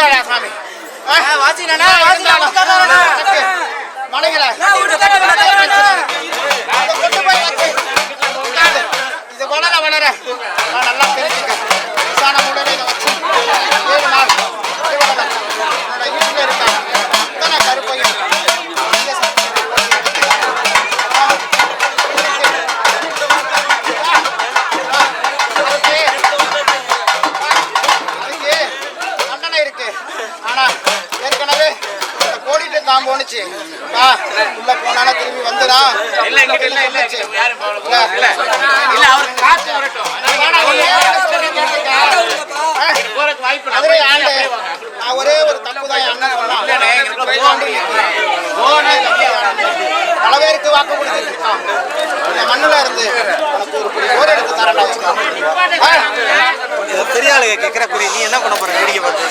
வாசிக்கலடா சாமி. வாசிக்கலடா வாசிக்கலடா மலைகளா இது வளர வளர நல்லா தெரிஞ்சுக்க ஒரே ஒரு தப்பு தான் அண்ணன். பல பேருக்கு வாக்கு இந்த மண்ணுல இருந்து உனக்கு ஒரு ஓர் எடுத்து பெரிய ஆளுங்க கேட்குற குறி நீ என்ன பண்ண போற வேடிக்கை பார்த்து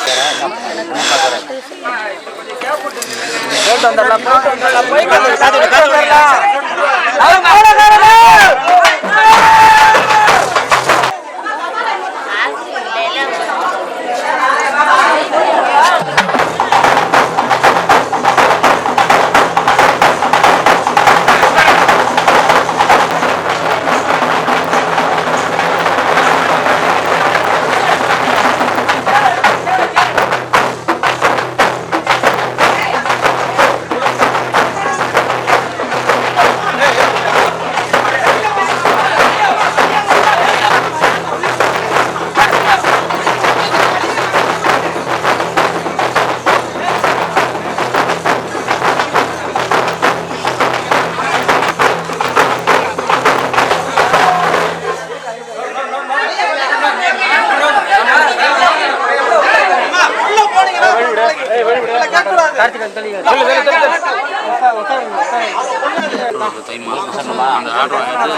தை மாதம் அந்த ஆர்டர் வாங்கிட்டு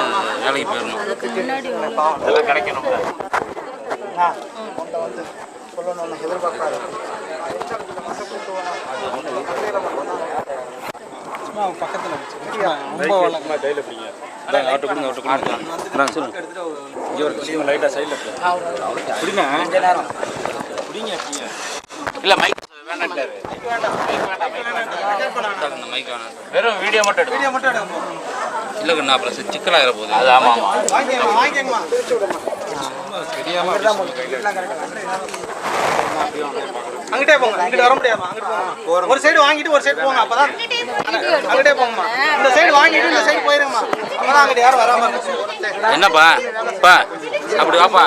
வேலைக்கு போயிடணும் இதெல்லாம் கிடைக்கணும் உன்கிட்ட சொல்லணும்னு எதிர்பார்க்காத ஆட்டோ கொடுங்க சொல்லுங்க பிடிங்க இல்ல மைக் வெறும் வீடியோ மட்டும் வீடியோ மட்டும் இல்ல கண்ணா அப்புறம் சி- சிக்கலாகிற போகுது அது ஆமா ஆமா. வாங்கிக்கங்க வாங்கிக்கங்கம்மா அங்கிட்டே போங்க அங்கிட்டு வர முடியாதுமா அங்கிட்டு போங்க. ஒரு சைடு வாங்கிட்டு ஒரு சைடு போங்க அப்பதான். அங்கிட்டே போங்கம்மா. இந்த சைடு வாங்கிட்டு இந்த சைடு போயிருங்கம்மா. அப்பதான் அங்கிட்டு யாரும் வராம என்னப்பா? பா. அப்படி வாப்பா.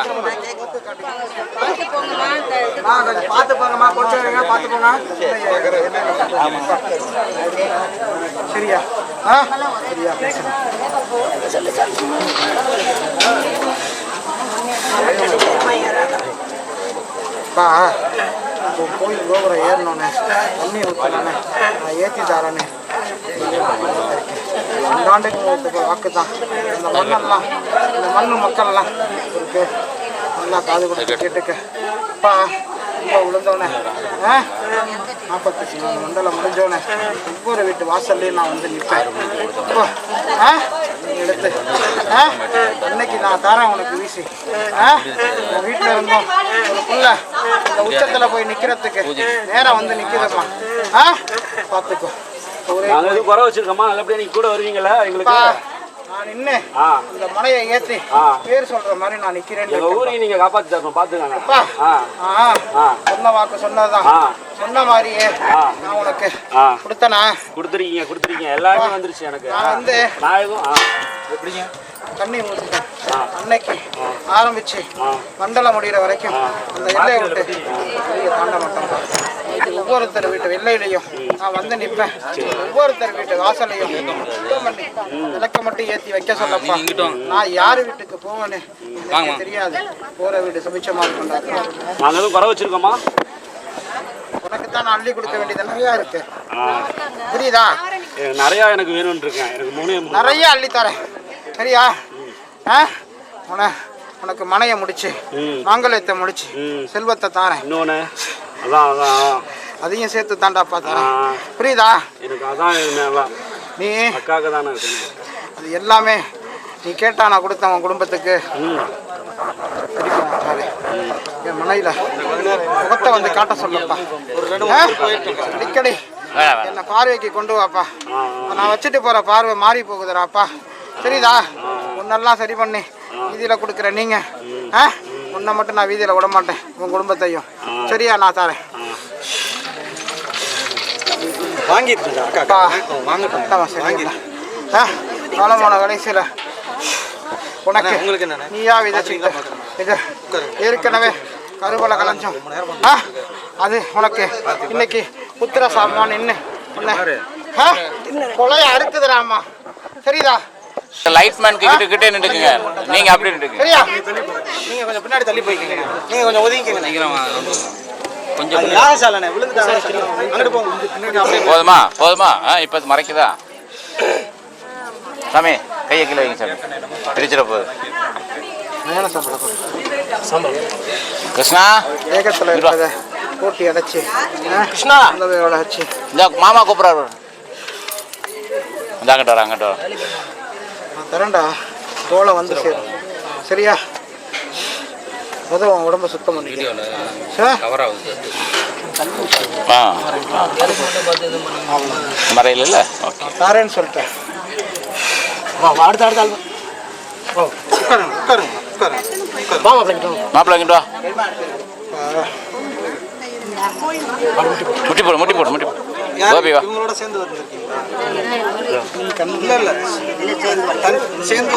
பார்த்து போங்கம்மா கொஞ்சம் பார்த்து போங்க சரியா ஆ சரியா பா கோயில் கோபுரம் ஏறணுண்ணே தண்ணி ஊற்றணுண்ணே நான் ஏற்றி தரேண்ணே இந்த ஆண்டுக்கு வாக்கு தான் இந்த மண்ணெல்லாம் இந்த மண்ணு மக்கள்லாம் இருக்கு நல்லா காது கொடுத்து கேட்டுக்க. பா ரொம்ப விழுந்தோடனே ஆ? நாற்பத்தஞ்சு நாள் மண்டலம் முடிஞ்சோடனே ஒவ்வொரு வீட்டு வாசல்லையும் நான் வந்து நிற்பேன் இப்போ ஆ? எடுத்து. ஆ? இன்னைக்கு நான் தரேன் உனக்கு வீசி. ஆ? வீட்டில் இருந்தோம். புள்ள இந்த உச்சத்தில் போய் நிற்கிறதுக்கு நேரம் வந்து நிற்குதும்மா ஆ? பார்த்துக்கோ. ஒரே நாங்கள் குறை வச்சிருக்கோமா? நல்லபடியாக நீங்கள் கூட வருவீங்களா? எங்களுக்கு நான் நின்று இந்த மலையை ஆ. பேர் சொல்ற மாதிரி நான் நிற்கிறேன் எங்கள் ஊரையும் நீங்கள் காப்பாற்றி தரணும் சொன்ன வாக்கு சொன்னதுதான். சொன்ன மாதிரியே. நான் உனக்கு கொடுத்தனா? கொடுத்துருக்கீங்க கொடுத்துருக்கீங்க. எல்லாமே வந்துருச்சு எனக்கு. நான் வந்து நான் எதுவும் ஆ. எப்படிங்க? தண்ணி ஊற்றிட்டேன். அன்னைக்கு ஆரம்பிச்சு மண்டலம் முடிகிற வரைக்கும் அந்த எல்லையை விட்டு தாண்ட மாட்டோம் ஒவ்வொருத்தர் வீட்டு எல்லையிலையும் நான் வந்து நிற்பேன். ஒவ்வொருத்தர் வீட்டு வாசலையும் விளக்க மட்டும் ஏற்றி வைக்க சொல்லப்பா. நான் யார் வீட்டுக்கு போவேன்னு தெரியாது. போற வீடு சுபிச்சமாக கொண்டாடுறேன் நாங்கள் எதுவும் குறை வச்சிருக்கோமா? உனக்கு தான் நான் அள்ளி கொடுக்க வேண்டியது நிறையா இருக்கு. புரியுதா? நிறையா எனக்கு வேணும்னு இருக்கேன். எனக்கு மூணு நிறைய அள்ளி தரேன் சரியா? ஆ? உன உனக்கு மனையை முடிச்சு மாங்கல்யத்தை முடிச்சு. செல்வத்தை தாரேன். இன்னொன்று அதான் அதான் அதையும் சேர்த்து தாண்டாப்பா தரேன் புரியுதா? எனக்கு அதான் நீ அக்காவுக்கு தானே அது எல்லாமே நீ கேட்டா நான் கொடுத்தேன் உன் குடும்பத்துக்கு. என் மனையில முகத்தை வந்து காட்ட சொல்லப்பா? அடிக்கடி. என்னை பார்வைக்கு கொண்டு வாப்பா. நான் வச்சுட்டு போற பார்வை மாறி போகுதுடாப்பா. சரிதா உன்னெல்லாம் சரி பண்ணி வீதியில் கொடுக்குற நீங்க. ஆ? உன்னை மட்டும் நான் வீதியில் விட மாட்டேன். உன் குடும்பத்தையும். சரியா நான் தரேன். வாங்கிட்டு அக்கா அப்பா வாங்கட்டும்? ஆ காலமான கடைசியில். உனக்கு உங்களுக்கு என்னண்ணே? நீயா விதைச்சிக்கிட்ட இது ஏற்கனவே கருவலை கலைஞ்சோம். ஆ அது உனக்கு. இன்னைக்கு புத்திர சாமான் என்ன கொலையை அறுக்குதுடாம்மா சரிதா லைட் மேன் கிட்ட கிட்டே நின்றுக்குங்க. நீங்க அப்படி நின்றுக்குங்க. சரியா? நீங்க கொஞ்சம் பின்னாடி தள்ளி போய்க்கங்க. நீங்க கொஞ்சம் ஒதுங்கிக்கங்க. சீக்கிரம் கொஞ்சம் அது யாரும் சாலண்ணே விழுந்துட்டாங்க அங்கிட்டு போங்க. போதுமா போதுமா ஆ இப்போ மறைக்குதா? சாமி கையை கீழே வைங்க சாமி. பிரிச்சிட போகுது. கிருஷ்ணா? வேகத்தில் இருக்கிறத போட்டி அடைச்சி. கிருஷ்ணா? வச்சு இந்த மாமா கூப்பிட்றாரு. இந்த அங்கிட்ட வர அங்கிட்ட வர தரேன்டா. தோலை வந்து சேரும். சரியா? முதல் உன் உடம்ப சுத்தம் பண்ணிக்க சார் கவர் ஆகுது ஆ. மறையில இல்லை ஓகே. தாரேன்னு சொல்லிட்டேன். அடுத்த அடுத்த ஆள் ஓ உட்காருங்க உட்காருங்க உட்காருங்க. வா முட்டி போடு முட்டி போடு முட்டி போடு. கோபி வா. இவங்களோட சேர்ந்து வந்திருக்கீங்களா? இல்ல சேர்ந்து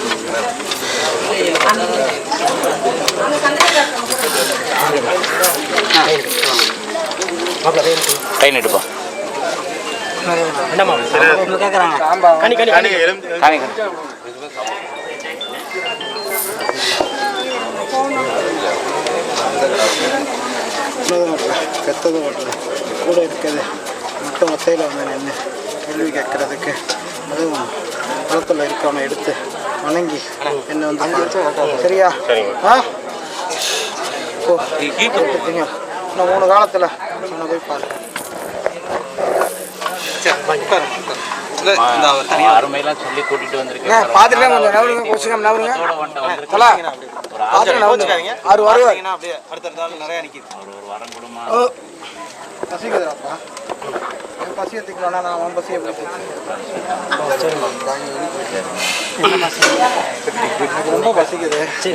வரல பெத்ததும் வரல கூட இருக்கிறது மட்டும் ஒத்தையில் வந்து நின்று கேள்வி கேட்கறதுக்கு அதுவும் குளத்தில் இருக்கவனை எடுத்து வணங்கி என்னை வந்து. சரியா? ஆ? கேட்டுட்டீங்க இன்னும் மூணு காலத்தில் உன்னை போய் பாரு. அருமையெல்லாம் சொல்லி கூட்டிட்டு வந்திருக்கேன். பார்த்துட்டு கொஞ்சம் நவருங்க நவருங்க தலா. பார்த்துட்டு நவருங்க ஆறு வருவார் அப்படியே. அடுத்தடுத்த ஆள் நிறைய நிக்குது ஒரு வாரம் கொடுமா. பசிக்குதுடாப்பா. என் பசி எடுத்துக்கலாம்னா நான் அவன் பசியை எப்படி எனக்கு ரொம்ப பசிக்குது.